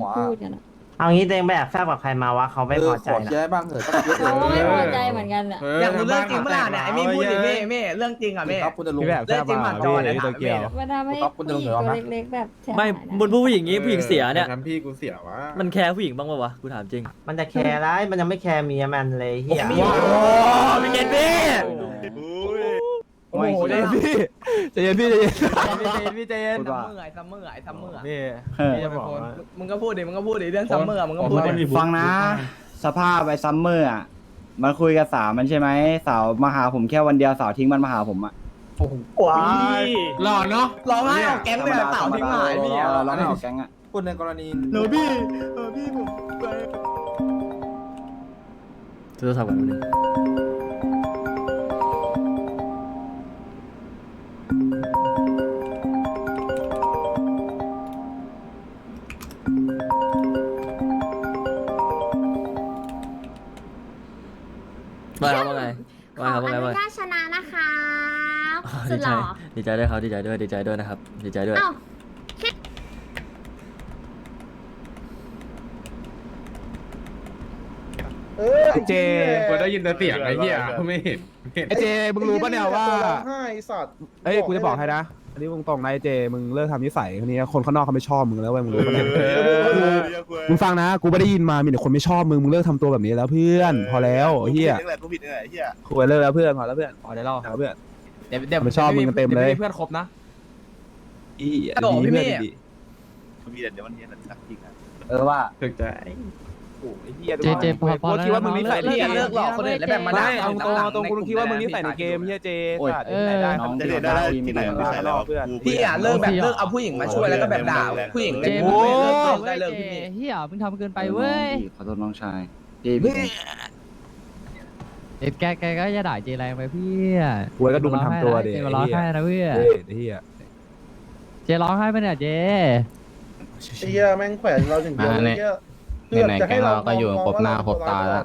หัวพูดกันอะเอางี้เต็งไปแอบแซบกับใครมาวะเขาไม่เอพออขใจอนะเคลียร์ให้บ้างเถอะสักเคสเขาก็ไม่พอใจเอเหมือนกันอะอยากรู้เรื่องจริงเมื่อไหร่เนี่ยไอ้มี่พูดดิมี่มี่เรื่องจริงอะมี่ครับคุณจะลงพี่แบบเรื่องจริงผ่านจอเนี่ยพี่ถามโตเกียวเมย์เวลาไม่ครับคุณผู้หญิงจะลงเหรอตัวครับเล็กๆแบบแชร์ไม่หายนะบนผู้หญิงงี้ผู้หญิงเสียเนี่ย ทำพี่กูเสียวะมันแคร์ผู้หญิงบ้างปะวะกูถามจริงมันจะแคร์ร้ายมันยังไม่แคร์เมียมันเลยเฮีย โอ้ไม่เก็ตพี่ โอ้ โหใจเย็นพี่ใจเย็นพี่ใจเย็นพี่เจนซัมเมอร์ไอ้ซัมเมอร์ไอ้ซัมเมอร์พี่พี่จะไปโพสมึงก็พูดดิมึงก็พูดดิเรื่องซัมเมอร์มึงก็พูดดิฟังนะ สภาพไอ้ซัมเมอร์อะมันคุยกับสาวมันใช่ไหมสาวมาหาผมแค่วันเดียวสาวทิ้งมันมาหาผมอะว้ายหล่อเนาะร้องไห้ออกแก๊งเลยอะสาวทิ้งหายพี่เออะอร้องให้ออกแก๊งอะคุณในกรณีหนูพี่เออพี่ผมโทรศัพท์กันนึง สุดีดหใจล่อดีใจด้วยครับ ดีใจด้วย ดีใจด้วยนะครับ ดีใจด้วยเอ้าเจกูได้ยินแต่เสียงไอ้เหี้ยไม่เห็นไม่เห็นไอเจมึงรู้ปะเนี่ยว่าให้สัตว์เอ้ยกูจะบอกให้นะอันนี้มึงตรงๆนะไอเจมึงเลิกทำนิสัยคนนี้คนข้างนอกเขาไม่ชอบมึงแล้วเว้ยมึงรู้ปะเนี่ยมึงฟังนะกูไม่ได้ยินมามีแต่คนไม่ชอบมึงมึงเลิกทำตัวแบบนี้แล้วเพื่อนพอแล้วเฮียนี่แหละกูผิดนี่แหละเหี้ย คุยเลิกแล้วเพื่อนพอแล้วเพื่อนอ๋อเดี๋ยวรอพอเพื่อน เดี๋ยวเดี๋ยวมันชอบมึงเต็มเลยเพื่อนครบนะ อีฮัลโหลพี่เมย์ดีมีแต่เดี๋ยววันนี้สักจริงนะเออว่าถึกใจ โอ้ยเฮียเจเจพอพอกูคิดว่ามึงนิสัยเลิดีกเลิกหลอกคนอื่นแล้วแบบมาด่าไม่เอาตรงๆตรงกูคิดว่ามึงนิสัยในเกมเฮียเจโอ้ย สัตว์นิสัยได้น้องจะพี่เห็นขอได้ทีมที่หไหนน่อยไม่ใช่แล้วพี่อะเลิกแบบเลิกเอาผู้หญิงมาช่วยแล้วก็แบบด่าผู้หญิงในเจกลุ่มมึงเลิกเลิเลิกได้เลิกเจพี่เมย์เฮียมึงทำเกินไปเว้ย ขอโทษน้องชายพี่พี่ เอ็ดแกแกก็อย่าด่าเจแรงไปพี่กูก็ดูมันทำตัวดิเจมาร้องไห้นะเพื่อนไอ้เฮียเจร้องไห้ไปเนี่ยเจ เฮียแม่งแขวนเราถึงเดียวเลยเฮียไหนๆแก๊งเราก็อยู่ครบหน้าครบตาแล้ว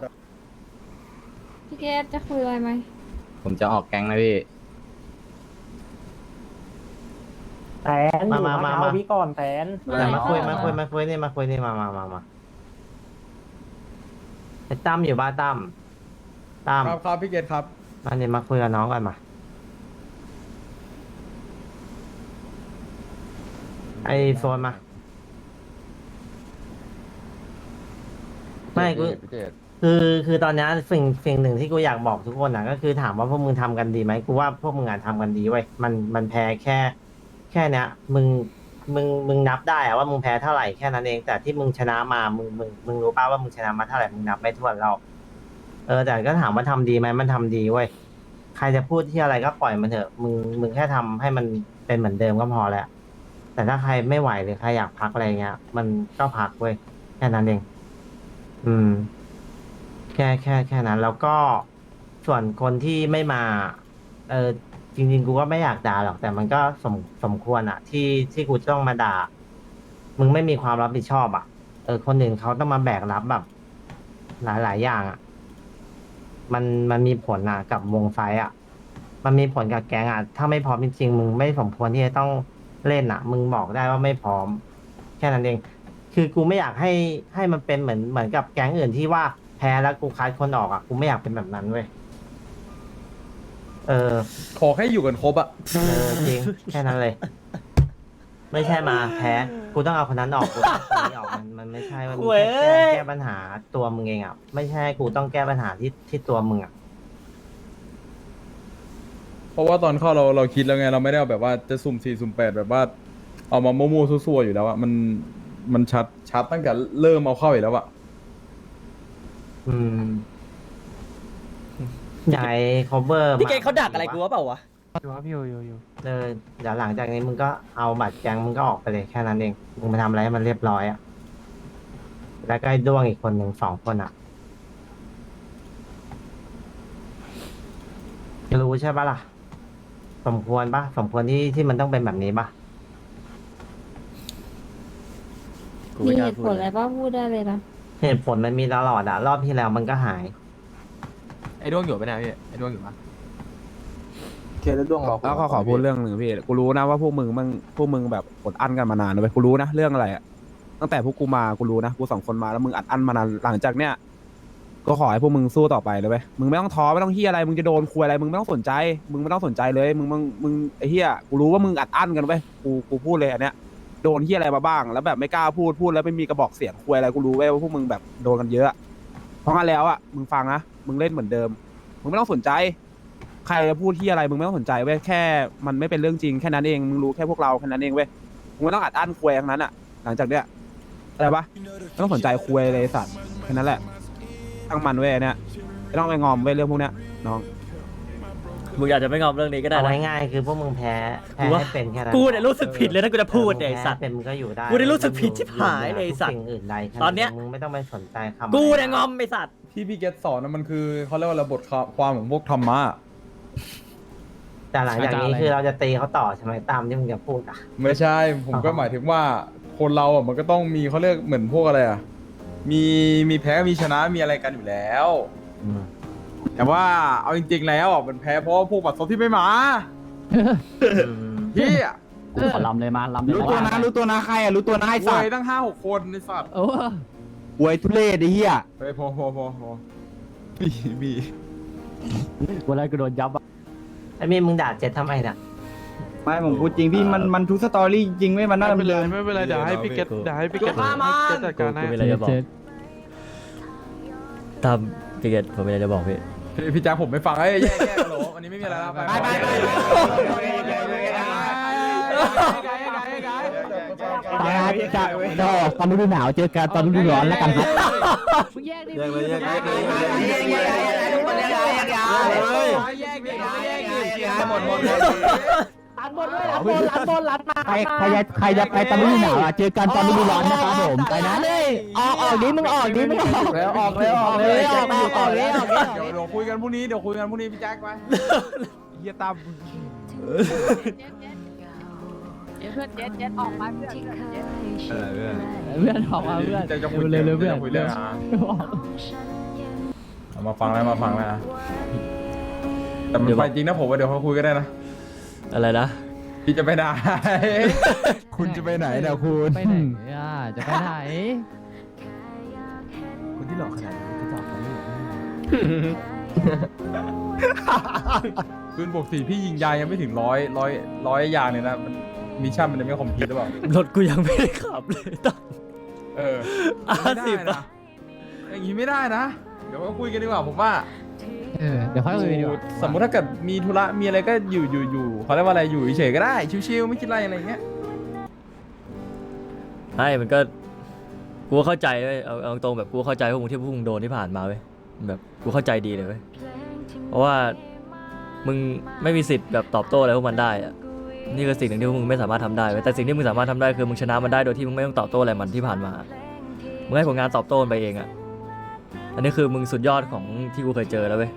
พี่เกดจะคุยอะไรไหมผมจะออกแก๊งนะพี่ แตนมามามามาพี่ก่อนแตนมาคุยมาคุยมาคุยนี่มาคุยนี่มามามามาไอ้ตั้มอยู่บ้านตั้ม ตั้มครับครับพี่เกดครับ มาเนี่ยมาคุยกับน้องกันมา ไอโฟนมา ไม่กูคือคือตอนนี้สิ่งสิ่งหนึ่งที่กูอยากบอกทุกคนนะก็คือถามว่าพวกมึงทำกันดีไหมกูว่าพวกมึงอะทำกันดีเว้ยมันมันแพ้แค่ แค่เนี้ยมึงมึงมึงนับได้อะว่ามึงแพ้เท่าไหร่แค่นั้นเองแต่ที่มึงชนะมามึงมึงมึงรู้ป่าวว่ามึงชนะมาเท่าไหร่มึงนับไม่ถ้วนเรา เออแต่ก็ถามว่าทำดีไหมมันทำดีเว้ยใครจะพูดที่อะไรก็ปล่อยมันเถอะมึงมึงแค่ทำให้มันเป็นเหมือนเดิมก็พอแล้ว แต่ถ้าใครไม่ไหวหรือใครอยากพักอะไรเงี้ย มันก็พักเว้ยแค่นั้นเอง อืม แค่แค่แค่นั้น แล้วก็ส่วนคนที่ไม่มา เออจริงๆกูก็ไม่อยากด่าหรอก แต่มันก็สมสมควรอะที่ที่กูจะต้องมาด่า มึงไม่มีความรับผิดชอบอะเออคนอื่นเขาต้องมาแบกรับแบบ หลายหลายอย่างอะ มันมันมีผลอะกับวงไฟอะมันมีผลกับแก๊งอะถ้าไม่พร้อมจริงๆมึงไม่สมควรที่จะต้องเล่นอะมึงบอกได้ว่าไม่พร้อม แค่นั้นเอง คือกูไม่อยากให้ให้มันเป็นเหมือนเหมือนกับแก๊งอื่นที่ว่าแพ้แล้วกูคัดคนออกอะกูไม่อยากเป็นแบบนั้นเว้ยเออขอแค่อยู่กันครบอะ เออจริงแค่นั้นเลย ไม่ใช่มาแพ้กูต้องเอาคนนั้นออกกูต้องเอาคนนี้ออกมันมันไม่ใช่ว่ามึงแค่แก้แก้ปัญหาตัวมึงเองอะไม่ใช่กูต้องแก้ปัญหาที่ที่ตัวมึงอะเพราะว่าตอนเข้าเราเราคิดแล้วไงเราไม่ได้เอาแบบว่าจะสุ่มสี่สุ่มแปดแบบว่า เอามามั่วๆซั่วๆอยู่แล้วอะมันมันชัดชัดตั้งแต่เริ่มเอาเข้าอยู่แล้วอะอืมใหญ่ cover พี่เกดมเขาดักอะไรกูวะเปล่าวะ อยู่ครับอยู่อยู่อยู่เออเดี๋ยวหลังจากนี้มึงก็เอาบัตรแกงมึงก็ออกไปเลยแค่นั้นเอง มึงไปทำอะไรให้มันเรียบร้อยอะ แล้วก็ไอ้ด้วงอีกคนหนึ่งสองคนอะรู้ใช่ปะล่ะ สมควรปะสมควรที่ที่มันต้องเป็นแบบนี้ปะกูมีไม่กเหล้าตุพูผดลอะไรป้าพูดได้เลยนะ เหตุผลมันมีตลอดอะ รอบที่แล้วมันก็หาย ไอ้ดวงอยู่ไปไหนพี่ไอ้ดวงอยู่ปะ เคลียร์ได้ด้วงรอแล้วก็ขอพูดเรื่องหนึ่งพี่กูรู้นะว่าพวกมึงมึงพวกมึงแบบอดอั้นกันมานานนะเว้ยกูรู้นะเรื่องอะไรอะตั้งแต่พวกกูมากูรู้นะกูสองคนมาแล้วมึงอัดอั้นมานานหลังจากเนี้ยก็ขอให้พวกมึงสู้ต่อไปเลยเว้ยมึงไม่ต้องท้อไม่ต้องเฮียอะไรมึงจะโดนคุยอะไรมึงไม่ต้องสนใจ มึงไม่ต้องสนใจเลยมึงมึงมึงไอ้เฮียกูรู้ว่ามึงอัดอั้นกันเว้ยกูกูพูดเลยอันเนี้ยโดนเฮียอะไรมาบ้าง แล้วแบบไม่กล้าพูดพูดแล้วไม่มีกระบอกเสียงคุยอะไรกูรู้เว้ยว่าพวกมึงแบบโดนกันเยอะเพราะงั้นแล้วอะมึงฟังนะมึงเล่นเหมือนเดิม มึงไม่ต้องสนใจ ใครจะพูดที่อะไรมึงไม่ต้องสนใจเว้ยแค่มันไม่เป็นเรื่องจริงแค่นั้นเองมึงรู้แค่พวกเราแค่นั้นเองเว้ยมึงไม่ต้องอัดอั้นคุยทั้งนั้นอะ หลังจากเนี้ยอะไรปะไม่ต้องสนใจคุยเลยไอ้สัตว์แค่นั้นแหละตั้งมันเว้ยเนี่ยไม่ต้องไปงอมเว้ยเรื่องพวกเนี้ยน้อง มึงอยากจะไม่งอมเรื่องนี้ก็ได้เอานะ ไว้ง่ายคือพวกมึงแพ้แพ้กูว่า ให้เป็นแค่นั้นกูเนี่ยรู้สึกผิดเลยนะกูจะพูดเนี่ยไอ้สัตว์ แพ้เป็นมึงก็อยู่ได้กูได้รู้สึกผิดชิบหายเลยไอ้สัตว์สิ่งอื่นใดแค่ตอนเนี้ย มึงไม่ต้องไปสนใจคำกูเนี่ยงอมไอ้สัตว์ที่พี่เกตสอนนะมันคือเขาเรียกว่าระบบความของพวกธรรมะ แต่หลังจากนี้คือเราจะตีเขาต่อใช่ไหมตามที่มึงจะพูดอะ ไม่ใช่ผมก็หมายถึงว่าคนเราอะมันก็ต้องมีเขาเรียกเหมือนพวกอะไรอะมีมีแพ้มีชนะมีอะไรกันอยู่แล้ว แต่ว่าเอาจริง ๆ แล้วอะมันแพ้เพราะว่าพวกบัตรซบที่ไม่มาพี่อะขอลำเลยมาลำเลยรู้ตัวนะรู้ตัวนะใครอะรู้ตัวนะไอ้รสัวตยว์ตั้งห้าหกคนในสัตว์โอ้หวยทุเรศไอ้เหี้ยเฮ้ยพอพอพอพอบีบีเวลากูโดนยับอะ ไอ้มีมึงด่าเจ็ดทำไมน่ะไม่ผมพูดจริงพี่มันมันทุกสตอรี่จริงเว้ยมันน่าจะเป็นเลยไม่เป็นไรเดี๋ยวให้พี่เกตเดี๋ยวให้พี่เกตจัดการนะกูมีอะไรจะบอกเจ็ดตามพี่เกตผมมีอะไรจะบอกพี่พี่พี่แจ๊คผมไม่ฟังเอ้ยแยกแยกกันเหรอวันนี้ไม่มีอะไรแล้วไปไปไปจะก็ตอนฤดูหนาวเจอกันตอนฤดูร้อนแล้วกันครับมึงแยกดิแยกเลยแยกเลยแยก หมดหมดร้านบนด้วยร้านบนร้านบนร้านมาใครใครจะใครจะไปตอนฤดูหนาวอะเจอกันตอนฤดูร้อนนะครับผมไปนะออกออกดิมึงออกดิมึงออกแล้วออกเลยออกเลยออกออกออกเลยออกเลยเดี๋ยวเดี๋ยวคุยกันพรุ่งนี้เดี๋ยวคุยกันพรุ่งนี้พี่แจ๊คไปเฮียตามเพื่อนเจ็ดเจ็ดออกมาเพื่อนเจ็ดเพื่อนออกมาเพื่อนจะจะคุยเร็วเร็วเพื่อนคุยเรื่ออะเอามาฟังแล้วมาฟังแล้วนะ แต่มันไปจริงนะผมว่าเดี๋ยวเขาคุยกันได้นะอะไรนะ พี่จะไปไหน คุณจะไปไหนเนี่ยคุณไปไหนอะจะไปไหนคนที่หลอกขนาดนี้ก็จับกันคืนบวกสี่พี่ยิงยางยังไม่ถึงร้อยร้อยร้อยยางเลยนะมันมิชชั่นมันจะไม่คอมพลีทหรือเปล่ารถกูยังไม่ได้ขับเลยตั้งเอออะไม่ได้สิบนะอะอย่างนี้ไม่ได้นะ เดี๋ยวก็คุยกันดีกว่าผมว่า เออเดี๋ยวค่อยคุยดีกว่าสมมุติถ้าเกิดมีธุระมีอะไรก็อยู่อยู่อยู่เขาเรียกว่าอะไรอยู่เฉยๆก็ได้ชิวๆไม่คิดอะไรอะไรอย่างเงี้ยใช่มันก็กูก็เข้าใจเว้ยเอาเอาตรงๆแบบกูก็เข้าใจพวกมึงที่พวกมึงโดนที่ผ่านมาเว้ยแบบกูเข้าใจดีเลยเว้ยเพราะว่ามึงไม่มีสิทธิ์แบบตอบโต้อะไรพวกมันได้อะนี่คือสิ่งหนึ่งที่พวกมึงไม่สามารถทำได้เว้ยแต่สิ่งที่มึงสามารถทำได้คือมึงชนะมันได้โดยที่มึงไม่ต้องตอบโต้อะไรมันที่ผ่านมามึงให้ผลงานตอบโต้มันไปเองอะ อันนี้คือมึงสุดยอดของที่กูเคยเจอแล้วเว้ย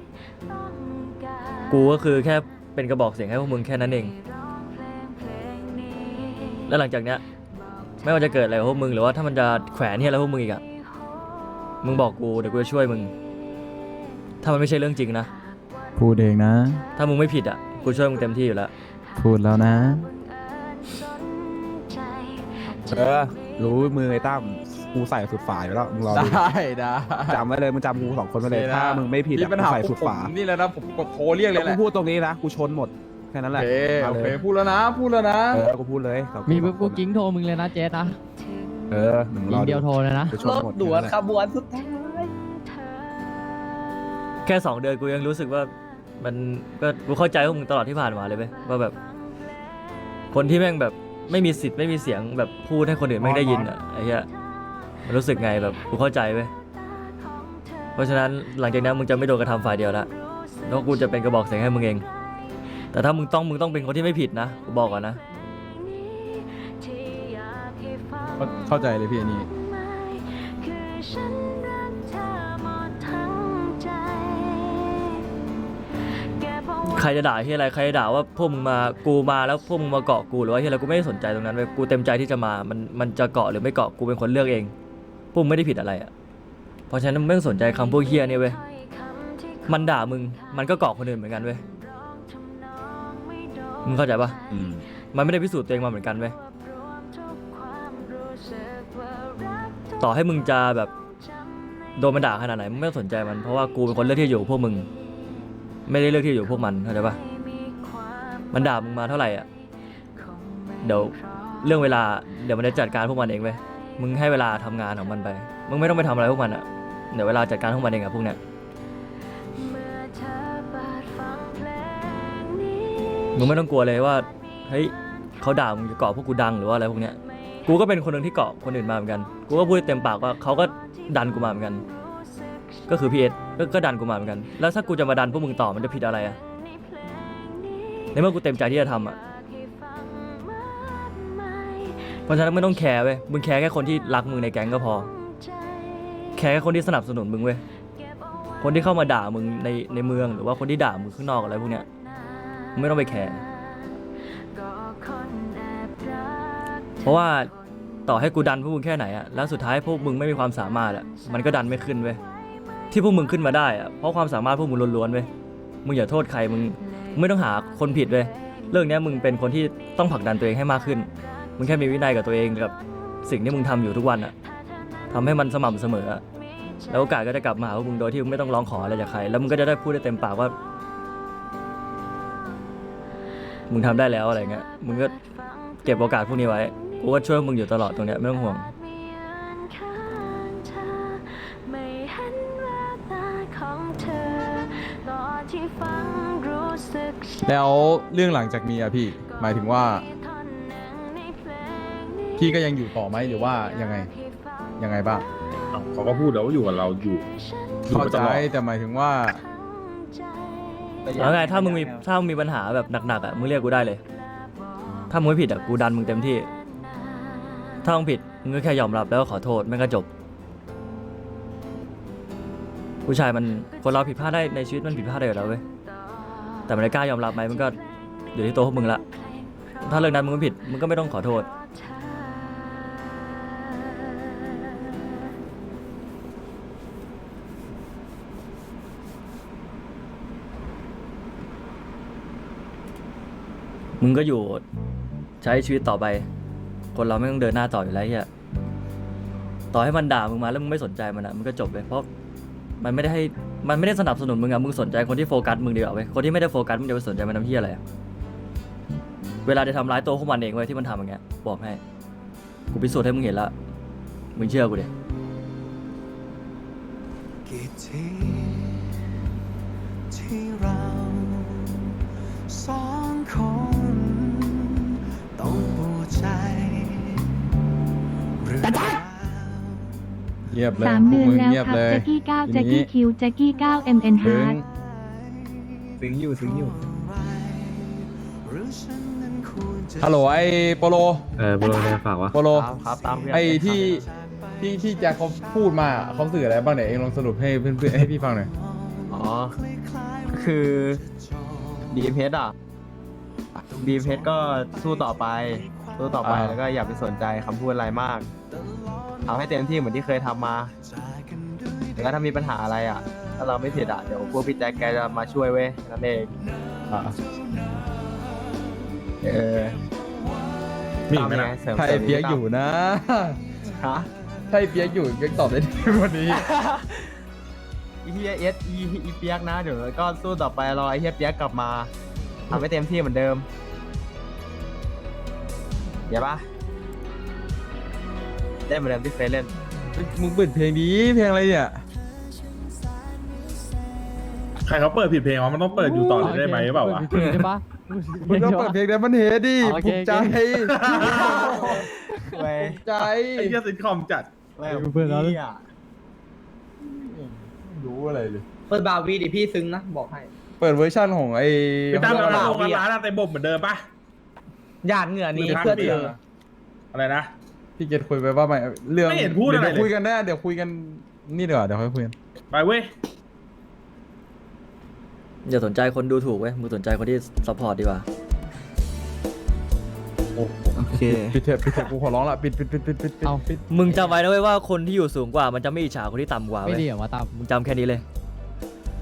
กูก็คือแค่เป็นกระบอกเสียงให้พวกมึงแค่นั้นเอง แล้วหลังจากเนี้ยไม่ว่าจะเกิดอะไรกับพวกมึงหรือว่าถ้ามันจะแขวนที่อะไรพวกมึงอีกอะมึงบอกกูเดี๋ยวกูจะช่วยมึง ถ้ามันไม่ใช่เรื่องจริงนะ พูดเองนะ ถ้ามึงไม่ผิดอะกูช่วยมึงเต็มที่อยู่แล้ว พูดแล้วนะ เออ รู้มือไอ้ตั้ม กูใส่สุดฝาอยู่แล้วมึงรอดูได้ได้จำไว้เลยมึงจำกูสองคนไว้เลยโอเคนะถ้ามึงไม่ผิดมีอะปัญกูหาใส่พสุวดกผมฝานี่แหละนะผมกดโทรเรียกเลยแล้วแหกูละพูดตรงนี้นะกูชนหมดแค่นั้นโอแหละเคมาโอลยเคพูดแล้วนะพูดแล้วนะ เออกูพูดเลยกับมีปุ๊บกูกิ้งโทรมึงเลยนะเจ๊นะเออหนึ่งรยิองเดียวโทรเลยนะ กูชนหมดด่วนแค่ขบวนสุดท้าย แค่สองเดือนกูยังรู้สึกว่ามันก็กูเข้าใจพวกมึงตลอดที่ผ่านมาเลยเว้ยว่าแบบ คนที่แม่งแบบไม่มีสิทธิ์ไม่มีเสียงแบบพูดให้คนอื่นแม่งได้ยินอะไอ้เหี้ย มันรู้สึกไงแบบกูเข้าใจเว้ยเพราะฉะนั้นหลังจากนั้นมึงจะไม่โดนกระทำฝ่ายเดียวละแล้วกูจะเป็นกระบอกเสียงให้มึงเอง แต่ถ้ามึงต้องมึงต้องเป็นคนที่ไม่ผิดนะกูบอกก่อนนะเข้าใจเลยพี่อันนี้ ใครจะด่าที่อะไรใครจะด่าว่าพวกมึงมากูมาแล้วพวกมึงมาเกาะกูหรือว่าที่อะไรกูไม่ได้สนใจตรงนั้นเว้ยกูเต็มใจที่จะมา มันมันจะเกาะหรือไม่เกาะกูเป็นคนเลือกเอง พวกมึงไม่ได้ผิดอะไรอะเพราะฉะนั้นมึงไม่ต้องสนใจคำพวกเฮียนี่เว้ย มันด่ามึง มันก็เกาะคนอื่นเหมือนกันเว้ย มึงเข้าใจปะอืม มันไม่ได้พิสูจน์ตัวเองมาเหมือนกันเว้ย ต่อให้มึงจะแบบโดนมันด่าขนาดไหนมึงไม่ต้องสนใจมัน เพราะว่ากูเป็นคนเลือกที่จะอยู่กับพวกมึง ไม่ได้เลือกที่จะอยู่กับพวกมันเข้าใจปะมันด่ามึงมาเท่าไหร่อะ เดี๋ยวเรื่องเวลาเดี๋ยวมันจะจัดการพวกมันเองไป มึงให้เวลาทำงานของมันไป มึงไม่ต้องไปทำอะไรพวกมันอะเดี๋ยวเวลาจัดการพวกมันเองอะพวกเนี้ย มึงไม่ต้องกลัวเลยว่า เฮ้ยเขาด่ามึงจะเกาะพวกกูดังหรือว่าอะไรพวกเนี้ย กูก็เป็นคนหนึ่งที่เกาะคนอื่นมาเหมือนกัน กูก็พูดเต็มปากว่าเขาก็ดันกูมาเหมือนกัน ก็คือพีเอสก็ก็ดันกูมาเหมือนกัน แล้วถ้ากูจะมาดันพวกมึงต่อมันจะผิดอะไรอะในเมื่อกูเต็มใจที่จะทำอะ เพราะฉะนั้นไม่ต้องแคร์เว้ย มึงแคร์แค่คนที่รักมึงในแก๊งก็พอ แคร์แค่คนที่สนับสนุนมึงเว้ย คนที่เข้ามาด่ามึงในในเมืองหรือว่าคนที่ด่ามึงข้างนอกอะไรพวกเนี้ยมึงไม่ต้องไปแคร์ เพราะว่าต่อให้กูดันพวกมึงแค่ไหนอะแล้วสุดท้ายพวกมึงไม่มีความสามารถอะมันก็ดันไม่ขึ้นเว้ย ที่พวกมึงขึ้นมาได้อะเพราะความสามารถพวกมึงล้วนๆเว้ย มึงอย่าโทษใคร มึงมึงไม่ต้องหาคนผิดเว้ย เรื่องเนี้ยมึงเป็นคนที่ต้องผลักดันตัวเองให้มากขึ้น มึงแค่มีวินัยกับตัวเองกับสิ่งที่มึงทำอยู่ทุกวันอะทำให้มันสม่ำเสมออะแล้วโอกาสก็จะกลับมาหาพวกมึงโดยที่มึงไม่ต้องร้องขออะไรจากใคร แล้วมึงก็จะได้พูดได้เต็มปากว่า มึงทำได้แล้วอะไรเงี้ย มึงก็เก็บโอกาสพวกนี้ไว้ กูก็ช่วยมึงอยู่ตลอดตรงเนี้ยไม่ต้องห่วงแล้วเรื่องหลังจากนี้อะพี่ หมายถึงว่า พี่ก็ยังอยู่ต่อไหมหรือว่ายังไงยังไงบ้างเขาก็พูดแล้วว่าอยู่กับเราอยู่อยู่เข้ามาใจตลอดแต่หมายถึงว่าแล้วไงถ้ามึงมีถ้ามึงมีปัญหาแบบหนักๆอะมึงเรียกกูได้เลย ถ้ามึงไม่ผิดอะกูดันมึงเต็มที่ ถ้ามึงผิดมึงก็แค่ยอมรับแล้วก็ขอโทษแม่งก็จบ ผู้ชายมันคนเราผิดพลาดได้ในชีวิตมันผิดพลาดได้อยู่แล้วเว้ยแต่มันจะกล้ายอมรับไหมมันก็อยู่ที่ตัวพวกมึงละถ้าเรื่องนั้นมึงไม่ผิดมึงก็ไม่ต้องขอโทษ มึงก็อยู่ใช้ชีวิตต่อไป คนเราไม่ต้องเดินหน้าต่ออยู่แล้วเฮียต่อให้มันด่ามึงมาแล้วมึงไม่สนใจมันอะมันก็จบเลยเพราะมันไม่ได้ให้มันไม่ได้สนับสนุนมึงอะมึงสนใจคนที่โฟกัสมึงดีกว่าเว้ยคนที่ไม่ได้โฟกัสมึงจะไปสนใจมันทำเฮียอะไรอะเวลาจะทำร้ายตัวพวกมันเองเว้ยที่มันทำอย่างเงี้ยบอกให้กูพิสูจน์ให้มึงเห็นละมึงเชื่อกูดิกี่ เปล่าเงียบเลยสามพวเดืกอนมึงแล้วเงียบครับเลย แจ็กกี้เก้าทีแจ็กนี้กี้คิวแจ็กกี้เก้า MN ถึง Hard ซึ้งอยู่ซึ้งอยู่หรือฉันนั้นควรจะฮัลโหลไอ้โปโลเออโปรโลได้ฝากวะ โปโลครับตามเพื่อนไอ้ที่ที่ที่แจ็คเขาพูดมาเขาสื่ออะไรบ้างเนี่ยเองลองสรุปให้เพื่อนๆให้พี่ฟังหน่อยอ๋อ คือดีเพชอะดีเพชก็สู้ต่อไป สู้ต่อไปอ่า แล้วก็อย่าไปสนใจคำพูดอะไรมากทำให้เต็มที่เหมือนที่เคยทำมาแล้วก็ถ้ามีปัญหาอะไรอะ ถ้าเราไม่ผิดอะเดี๋ยวพวกพี่แจ็คแกจะมาช่วยเว้ยนั่นเองอะเออ มีอีกไหมตาล่ะงเสริมถ้าไอ้เปียกอยู่นะฮะถ้าไอ้เปียกอยู่เปียกตอบได้ดีกว่านี้ อีเฮียเอสอีอีเปียกนะเดี๋ยวก็สู้ต่อไปรอไอเฮียเปียกกลับมาทำให้เต็มที่เหมือนเดิม เดี๋ยวปะได้เหมือนเดิมที่เคยเล่นมึงเปิดเพลงนี้เพลงอะไรเนี่ยใครเขาเปิดผิดเพลงวะมันต้องเปิดอยู่ต่อเลยได้ไหมหรือเปล่าวะเปิดใช่ปะ มึงต้องเปิดเพลงนั้นมันเฮดดิโอเค ภูมิใจเว้ยภูมิใจไอ้เหี้ยซิทคอมจัดเว้ยเพื่อนเราพี่อะรู้อะไรเลย เปิดบาวีดิพี่ซึ้งนะ บอกให้ เปิดเวอร์ชั่นของไอ้ไปตามของร้านเราโรงร้านอะเต็มบบเหมือนเดิมปะ หยาดเหงื่อนี้หรือเพื่อพักเดีเธยวออะไรนะพี่เกดคุยไปว่าไม่เรื่องไม่เห็นพูดอะไรเลยเดี๋ยวคุยกันได้เดี๋ยวคุยกันนี่เดี๋ยวาเดี๋ยวค่อยคุยกันไปเว้ยอย่าสนใจคนดูถูกเว้ยมึงสนใจคนที่ซัพพอร์ตดีกว่า โอเค ปิดเถอะปิดเถอะกูขอร้องละปิดปิดปิดปิดปิดปิดเอา ปิดมึงจำไว้นะเว้ยว่าคนที่อยู่สูงกว่า มันจะไม่อิจฉาคนที่ต่ำกว่าไม่เว้ยดีเหรอวะตามมึงจำแค่นี้เลย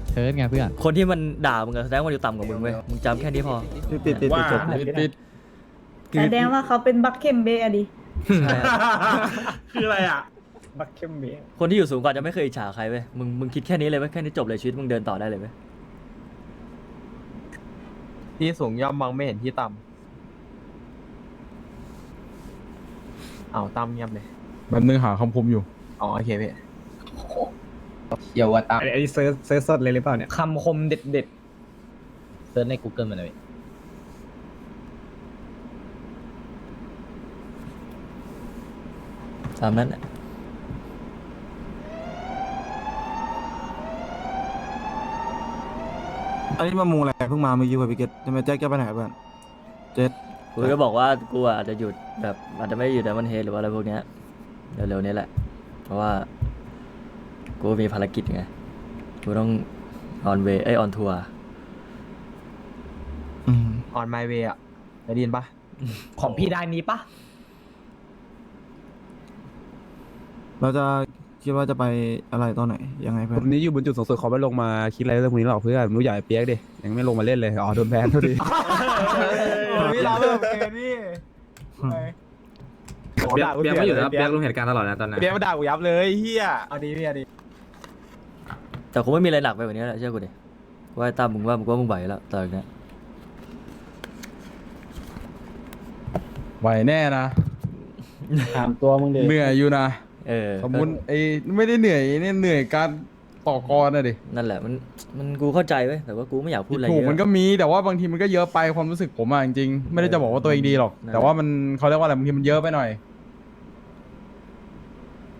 เชิญไงเพื่อนคนที่มันด่ามึงอะแสดงว่ามันอยู่ต่ำกว่ามึงเว้ยมึงจำแค่นี้พอ ปิดปิดปิดว่าจบปิดปิด แสดงว่าเขาเป็นบัคเคมเบอะดิ ใช่อะคืออะไรอะ บักเข้มเบี้ยคนที่อยู่สูงกว่าจะไม่เคยอิจฉาใครเว้ยมึงมึงคิดแค่นี้เลยเว้ยแค่นี้จบเลยชีวิตมึงเดินต่อได้เลยเว้ยที่สูงย่อมมองไม่เห็นที่ต่ำเอาต่ำเงียบเลยแบบนึงหาคำคมอยู่ อ๋อโอเคพี่เกี่ยวว่าตามไอ้เซิร์ชเซิร์ชสดเลยหรือเปล่าเนี่ย คำคมเด็ดเด็ดเซิร์ชใน Google มาเลย ตามนั้นแหละอันนี้มามุงอะไรเพิ่งมาเมื่อกี้ว่าพี่เกตทำไมแจ็คจะไปไหนเพื่อนเจ็ดกูก็บอกว่ากูอาจจะหยุดแบบอาจจะไม่ได้อยู่ในวันเฮดหรือว่าอะไรพวกเนี้ยเร็วๆนี้แหละ เพราะว่า กูมีภารกิจไง กูต้องออนเวย์ไอออนทัวร์อืมออนไมเวย์อะได้ยินปะของพี่ได้นี้ปะ เราจะคิดว่าจะไปอะไรตอนไหนยังไงเพื่อนวันนี้อยู่บนจุดสูงสุดขอไม่ลงมาคิดอะไรเรื่องพวกนี้หรอกเพื่อนรู้ใหญ่เปียกดิยังไม่ลงมาเล่นเลยอ๋อโดนแบนเท่าดี พี่เราเริ่มเกมนี่เปียกเปียกไม่อยู่แล้วเปียกลงเหตุการณ์ตลอดนะตอนนั้นเปียกมาด่ากูยับเลยเฮียเอาดีพี่เอาดีแต่คงไม่มีอะไรหนักไปกว่านี้แหละเชื่อกูดิกูว่าไอ้ตามมึงว่ามึงว่ามึงไหวแล้วตอนนี้ไหวแน่นะ ถามตัวมึงเด็เหนื่อยอยู่นะ เออสมมุติไอ้ไม่ได้เหนื่อยเนี่ยเหนื่อยการต่อกรนะดินั่นแหละมันมันกูเข้าใจเว้ยแต่ว่ากูไม่อยากพูดอะไรถูกเยอะ มันก็มีแต่ว่าบางทีมันก็เยอะไปความรู้สึกผมอะจริงๆไม่ได้จะบอกว่าตัวเองดีหรอก นั่นแหละ แต่ว่ามันเขาเรียกว่าอะไรบางทีมันเยอะไปหน่อย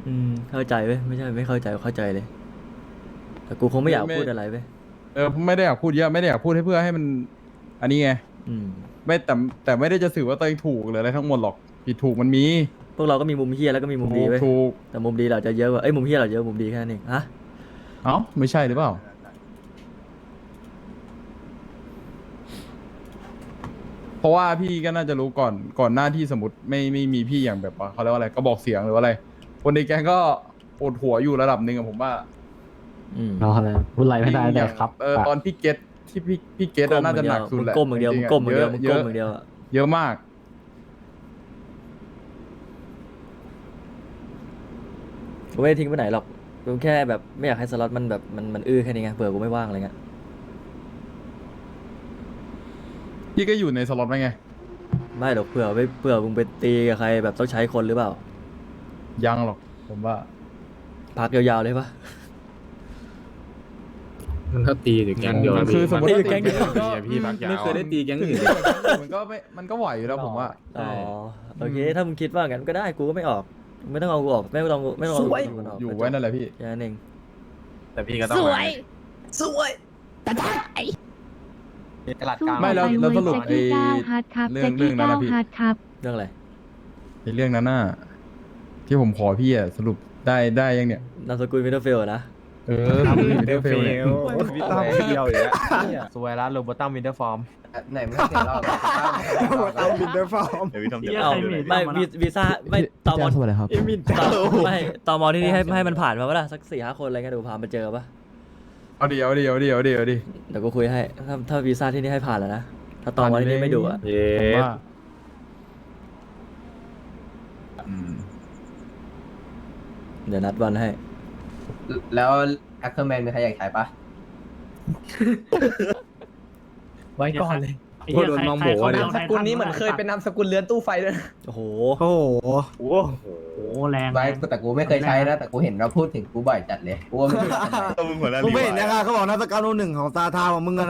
อืมเข้าใจเว้ยไม่ใช่ไม่เข้าใจเข้าใจเลย แต่กูคงไม่อยากพูดอะไรเว้ยเออไม่ได้อยากพูดเยอะไม่ได้อยากพูดให้เพื่อให้มัน อันนี้ไงอืม ไม่แต่แต่ไม่ได้จะสื่อว่าตัวเองถูกหรืออะไรทั้งหมดหรอกผิดถูกมันมี พวกเราก็มีมุมเฮียแล้วก็มีมุมดีเว้ยถูกแต่มุมดีเราจะเยอะกว่าเอ้ยมุมเฮียเราเยอะกว่ามุมดีแค่นั้นเองฮะเอ้าไม่ใช่หรือเปล่า เพราะว่าพี่ก็น่าจะรู้ก่อนก่อนหน้าที่สมมติไม่ไม่มีพี่อย่างแบบว่าเขาเรียกว่าอะไรก็บอกเสียงหรือว่าอะไร คนในแกงก็ปวดหัวอยู่ระดับหนึ่งอะผมว่าอืมเอาเลยพูดอะไรไม่ได้แต่ครับเออตอนพี่เกตที่พี่พี่เกตอะน่าจะหนักสุดแหละก้มอย่างเดียวจมึริงๆอะก้มอย่างเดียวมึงเยก้มอะอย่างเดียวอะเยอะมาก กูไม่ได้ทิ้งไปไหนหรอกกูแค่แบบไม่อยากให้สล็อตมันแบบมันมันอื้อแค่นี้ไงเผื่อกูไม่ว่างอะไรเงี้ยพี่ก็อยู่ในสล็อตไหมไง ไม่หรอกเผื่อไปเผื่อมึงไปตีกับใครแบบต้องใช้คนหรือเปล่า ยังหรอก ผมว่า พักยาวๆเลยปะ มันถ้าตีหรือแก๊งเดียวมันคือสมมติตีแก๊งเดียว พี่พักยาวไม่เคยได้ตีแก๊งอื่นมันก็ไม่ มันก็ไหวอยู่แล้วผมว่า อ๋อโอเค ถ้ามึงคิดว่างั้นก็ได้กูก็ไม่ออก ไม่ต้องเอากูออกไม่ต้องไม่ต้องเอากูออกอยู่ไว้นั่นแหละพี่ แค่นั้นเองแต่พี่ก็ต้องสวย สวยตลาดกลาง ไม่แล้ว แล้วสรุปไอ้เรื่องเรื่องนั้นนะพี่เรื่องอะไรไอ้เรื่องนั้นน่ะที่ผมขอพี่อะสรุปได้ได้ยังเนี่ย นามสกุลมิเตอร์เฟลนะ เออเดลเฟลเนี่ยพี่ตั้มเดียวอย่างเงี้ยสวยแล้วโรบอตัมวินเตอร์ฟอร์มไหนไม่เสียรอบตั้มบินเดอร์ฟอร์มเอ้าไม่วีวีซ่าไม่ตอมอสวัสดีครับตอไม่ตอมอที่นี่ให้ให้มันผ่านมาปะล่ะสักสี่ห้าคนอะไรเงี้ยเดี๋ยวกูพาไปเจอปะเอาดีเอาดีเอาดีเอาดีเอาดีเดี๋ยวกูคุยให้ถ้าถ้าวีซ่าที่นี่ให้ผ่านแล้วนะถ้าตอมอที่นี่ไม่ดุอะผมว่าเดี๋ยวนัดวันให้ แล้วแอคเคอร์แมนมีใครอยากใช้ปะไว้ก่อนเลยก็โดนมองโบว่าดินามสกุลนี้เหมือนเคยเป็นนามสกุลเรือนตู้ไฟด้วยโอ้โหโอ้โหโอ้โหแรงไว้แต่กูไม่เคยใช้นะ แต่กูเห็นเราพูดถึงกูบ่อยจัดเลยกูว่าไม่รู้จะใช้กูไม่เห็นนะคะเขาบอกนาฏการโนหนึ่งของตาทาของมึงกัน